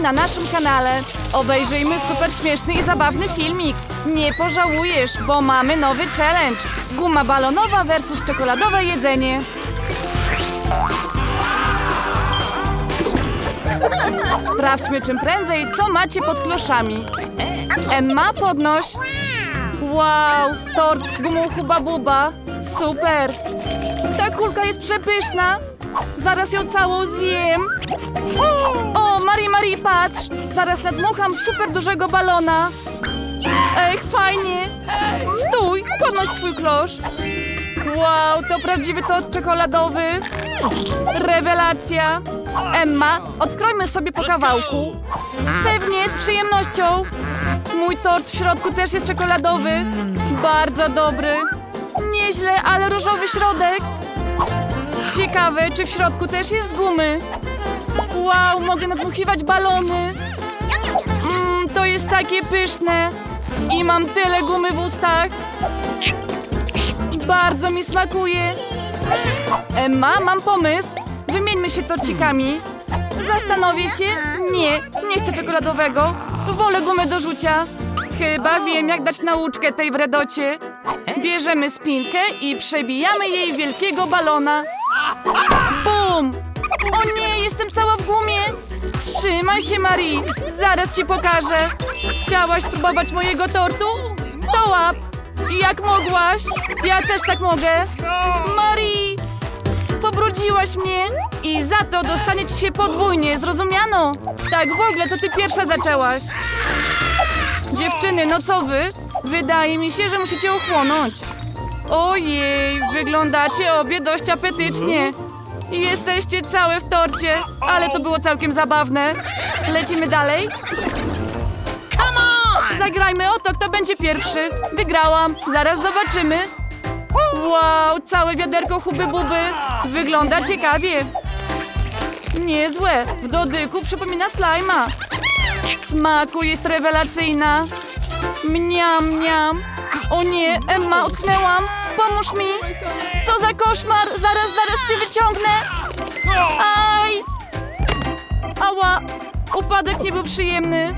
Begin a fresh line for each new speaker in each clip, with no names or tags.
na naszym kanale. Obejrzyjmy super śmieszny i zabawny filmik. Nie pożałujesz, bo mamy nowy challenge. Guma balonowa versus czekoladowe jedzenie. Sprawdźmy czym prędzej, co macie pod kloszami. Emma, podnoś. Wow, tort z gumą Huba Buba. Super. Ta kulka jest przepyszna. Zaraz ją całą zjem. O, Marii, Marii, patrz. Zaraz nadmucham super dużego balona. Ech, fajnie. Stój, podnoś swój klosz. Wow, to prawdziwy tort czekoladowy. Rewelacja. Emma, odkrojmy sobie po kawałku. Pewnie, z przyjemnością. Mój tort w środku też jest czekoladowy. Bardzo dobry. Nieźle, ale różowy środek. Ciekawe, czy w środku też jest z gumy. Wow, mogę nadmuchiwać balony. Mmm, to jest takie pyszne. I mam tyle gumy w ustach. Bardzo mi smakuje. Emma, mam pomysł. Wymieńmy się torcikami. Zastanowię się. Nie, nie chcę czekoladowego. Wolę gumę do rzucia. Chyba wiem, jak dać nauczkę tej wredocie. Bierzemy spinkę i przebijamy jej wielkiego balona. Bum! O nie, jestem cała w gumie! Trzymaj się, Marie! Zaraz ci pokażę! Chciałaś spróbować mojego tortu? To łap! Jak mogłaś? Ja też tak mogę! Marie! Pobrudziłaś mnie i za to dostanie ci się podwójnie, zrozumiano? Tak, w ogóle to ty pierwsza zaczęłaś. Dziewczyny, no co wy? Wydaje mi się, że musicie ochłonąć. Ojej, wyglądacie obie dość apetycznie. Jesteście całe w torcie, ale to było całkiem zabawne. Lecimy dalej? Zagrajmy o to, kto będzie pierwszy. Wygrałam, zaraz zobaczymy. Wow, całe wiaderko huby-buby. Wygląda ciekawie. Niezłe, w dodyku przypomina slajma. W smaku jest rewelacyjna. Mniam, mniam. O nie, Emma, utknęłam. Pomóż mi. Co za koszmar, zaraz, zaraz cię wyciągnę. Aj! Ała, upadek nie był przyjemny.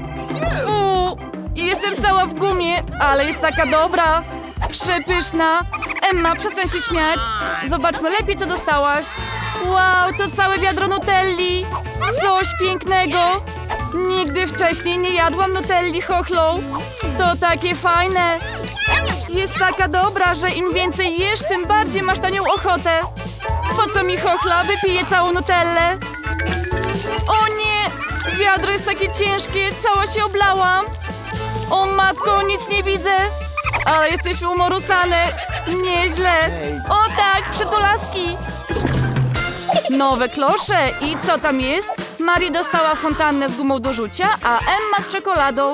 Fu, jestem cała w gumie, ale jest taka dobra. Przepyszna. Emma, przestań się śmiać. Zobaczmy lepiej, co dostałaś. Wow, to całe wiadro nutelli. Coś pięknego. Nigdy wcześniej nie jadłam nutelli chochlą. To takie fajne. Jest taka dobra, że im więcej jesz, tym bardziej masz na nią ochotę. Po co mi chochla? Wypiję całą nutellę. O nie! Wiadro jest takie ciężkie, cała się oblałam. O matko, nic nie widzę. Ale jesteśmy umorusane. Nieźle. O tak, przytulaski. Nowe klosze. I co tam jest? Mari dostała fontannę z gumą do rzucia, a Emma z czekoladą.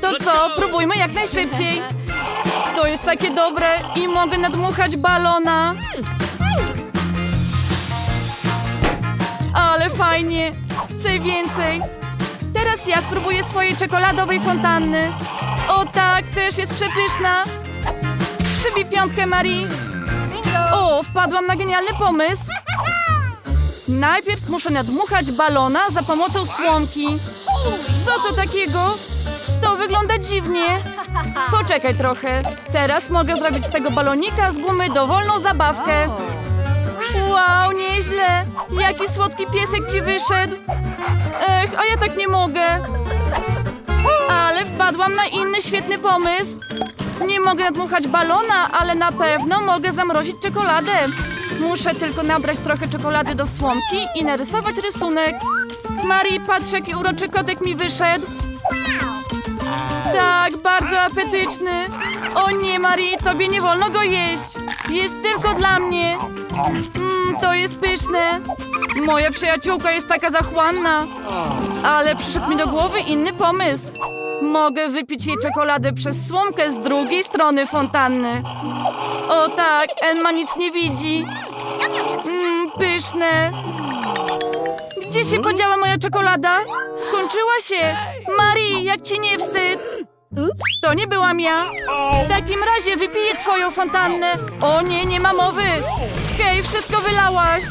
To co? Próbujmy jak najszybciej. To jest takie dobre i mogę nadmuchać balona. Ale fajnie. Chcę więcej. Teraz ja spróbuję swojej czekoladowej fontanny. O tak, też jest przepyszna. Przybij piątkę, Marii. O, wpadłam na genialny pomysł. Najpierw muszę nadmuchać balona za pomocą słomki. Co to takiego? To wygląda dziwnie. Poczekaj trochę. Teraz mogę zrobić z tego balonika z gumy dowolną zabawkę. Wow, nieźle. Jaki słodki piesek ci wyszedł. Ech, a ja tak nie mogę. Ale wpadłam na inny świetny pomysł. Nie mogę nadmuchać balona, ale na pewno mogę zamrozić czekoladę. Muszę tylko nabrać trochę czekolady do słomki i narysować rysunek. Marii, patrz jaki uroczy kotek mi wyszedł. Tak, bardzo apetyczny. O nie, Marii, tobie nie wolno go jeść. Jest tylko dla mnie. Mmm, to jest pyszne. Moja przyjaciółka jest taka zachłanna. Ale przyszedł mi do głowy inny pomysł. Mogę wypić jej czekoladę przez słomkę z drugiej strony fontanny. O tak, Emma nic nie widzi. Mmm, pyszne. Gdzie się podziała moja czekolada? Skończyła się. Marii, jak ci nie wstyd? To nie byłam ja. W takim razie wypiję twoją fontannę. O nie, nie ma mowy. Hej, wszystko wylałaś!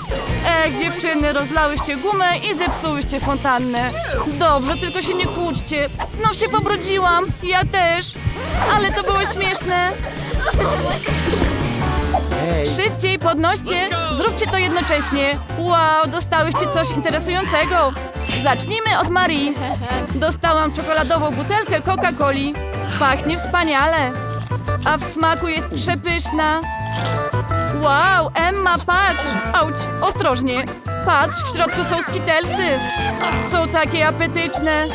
Ech, dziewczyny, rozlałyście gumę i zepsułyście fontannę. Dobrze, tylko się nie kłóćcie. Znów się pobrudziłam. Ja też. Ale to było śmieszne. Szybciej, podnoście! Zróbcie to jednocześnie. Wow, dostałyście coś interesującego. Zacznijmy od Marii. Dostałam czekoladową butelkę Coca-Coli. Pachnie wspaniale. A w smaku jest przepyszna. Wow, Emma, patrz! Auć, ostrożnie. Patrz, w środku są skitelsy. Są takie apetyczne.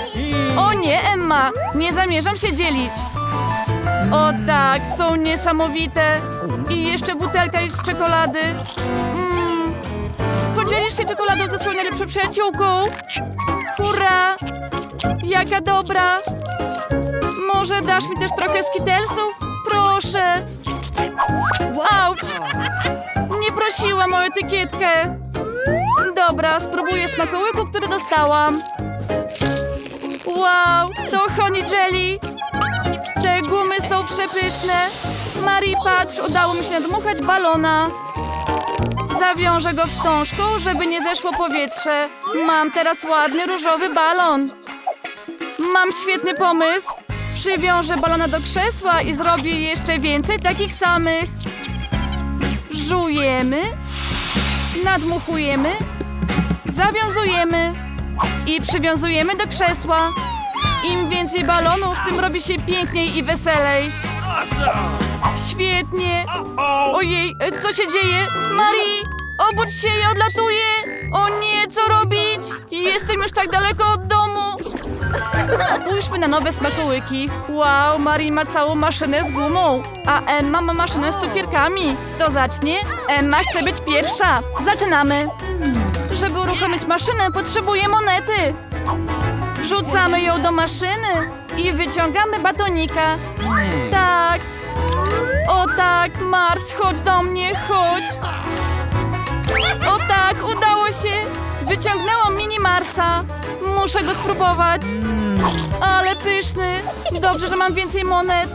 O nie, Emma, nie zamierzam się dzielić. O tak, są niesamowite. I jeszcze butelka jest z czekolady. Mm. Podzielisz się czekoladą ze swoją najlepszą przyjaciółką? Hurra! Jaka dobra! Może dasz mi też trochę skitelsów? Proszę! Auć! Nie prosiłam o etykietkę. Dobra, spróbuję smakołyku, który dostałam. Wow, to honey jelly. Te gumy są przepyszne. Marii, patrz, udało mi się nadmuchać balona. Zawiążę go wstążką, żeby nie zeszło powietrze. Mam teraz ładny różowy balon. Mam świetny pomysł. Przywiążę balona do krzesła i zrobię jeszcze więcej takich samych. Żujemy, nadmuchujemy, zawiązujemy i przywiązujemy do krzesła. Im więcej balonów, tym robi się piękniej i weselej. Świetnie. Ojej, co się dzieje? Marii, obudź się, ja odlatuję. O nie, co robić? Jestem już tak daleko od domu. Spójrzmy na nowe smakołyki. Wow, Marii ma całą maszynę z gumą, a Emma ma maszynę z cukierkami. To zacznie? Emma chce być pierwsza. Zaczynamy. Żeby uruchomić maszynę, potrzebuję monety. Wrzucamy ją do maszyny i wyciągamy batonika. Tak. O tak, Mars, chodź do mnie, chodź. O tak, udało się. Wyciągnęłam mini Marsa. Muszę go spróbować. Ale pyszny. Dobrze, że mam więcej monet.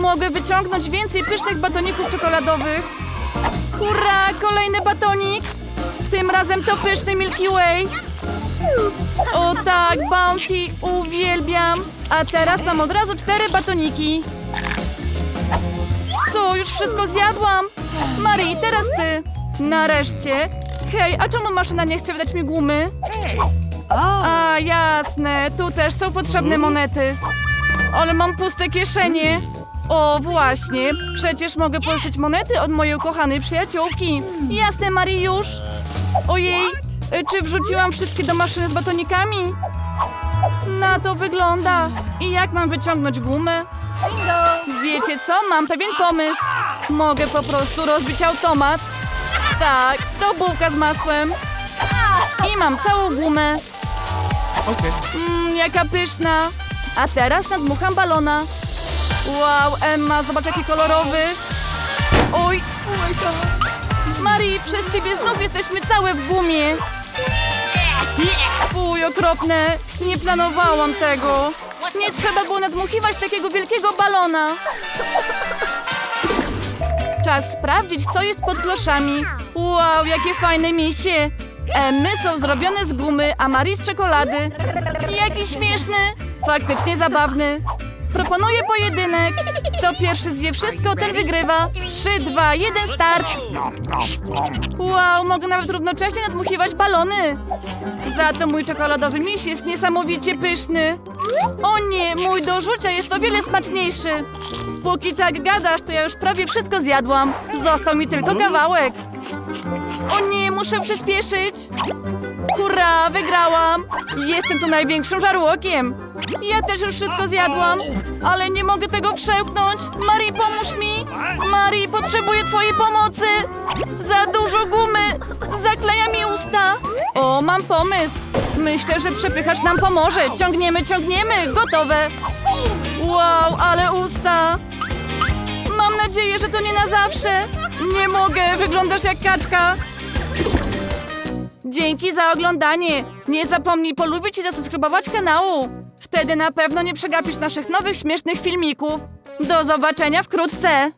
Mogę wyciągnąć więcej pysznych batoników czekoladowych. Hurra, kolejny batonik. Tym razem to pyszny Milky Way. O tak, Bounty, uwielbiam. A teraz mam od razu cztery batoniki. Co, już wszystko zjadłam? Marii, teraz ty. Nareszcie. Hej, a czemu maszyna nie chce wydać mi gumy? A, jasne, tu też są potrzebne monety. Ale mam puste kieszenie. O, właśnie, przecież mogę pożyczyć monety od mojej ukochanej przyjaciółki. Jasne, Mariusz. Ojej, y, czy wrzuciłam wszystkie do maszyny z batonikami? Na to wygląda. I jak mam wyciągnąć gumę? Wiecie co? Mam pewien pomysł. Mogę po prostu rozbić automat. Tak, to bułka z masłem. I mam całą gumę. Mmm, jaka pyszna. A teraz nadmucham balona. Wow, Emma, zobacz jaki kolorowy. Oj, Marii, przez ciebie znów jesteśmy całe w gumie. Fuj, okropne. Nie planowałam tego. Nie trzeba było nadmuchiwać takiego wielkiego balona. Czas sprawdzić, co jest pod kloszami. Wow, jakie fajne misie. Emmy są zrobione z gumy, a Marii z czekolady. Jaki śmieszny. Faktycznie zabawny. Proponuję pojedynek. Kto pierwszy zje wszystko, ten wygrywa. 3, 2, 1, start. Wow, mogę nawet równocześnie nadmuchiwać balony. Za to mój czekoladowy miś jest niesamowicie pyszny. O nie, mój do rzucia jest o wiele smaczniejszy. Póki tak gadasz, to ja już prawie wszystko zjadłam. Został mi tylko kawałek. O nie, muszę przyspieszyć. Hurra, wygrałam. Jestem tu największym żarłokiem. Ja też już wszystko zjadłam, ale nie mogę tego przełknąć. Marii, pomóż mi. Marii, potrzebuję twojej pomocy. Za dużo gumy. Zakleja mi usta. O, mam pomysł. Myślę, że przepychacz nam pomoże. Ciągniemy, ciągniemy. Gotowe. Wow, ale usta. Mam nadzieję, że to nie na zawsze. Nie mogę, wyglądasz jak kaczka. Dzięki za oglądanie. Nie zapomnij polubić i zasubskrybować kanału. Wtedy na pewno nie przegapisz naszych nowych śmiesznych filmików. Do zobaczenia wkrótce.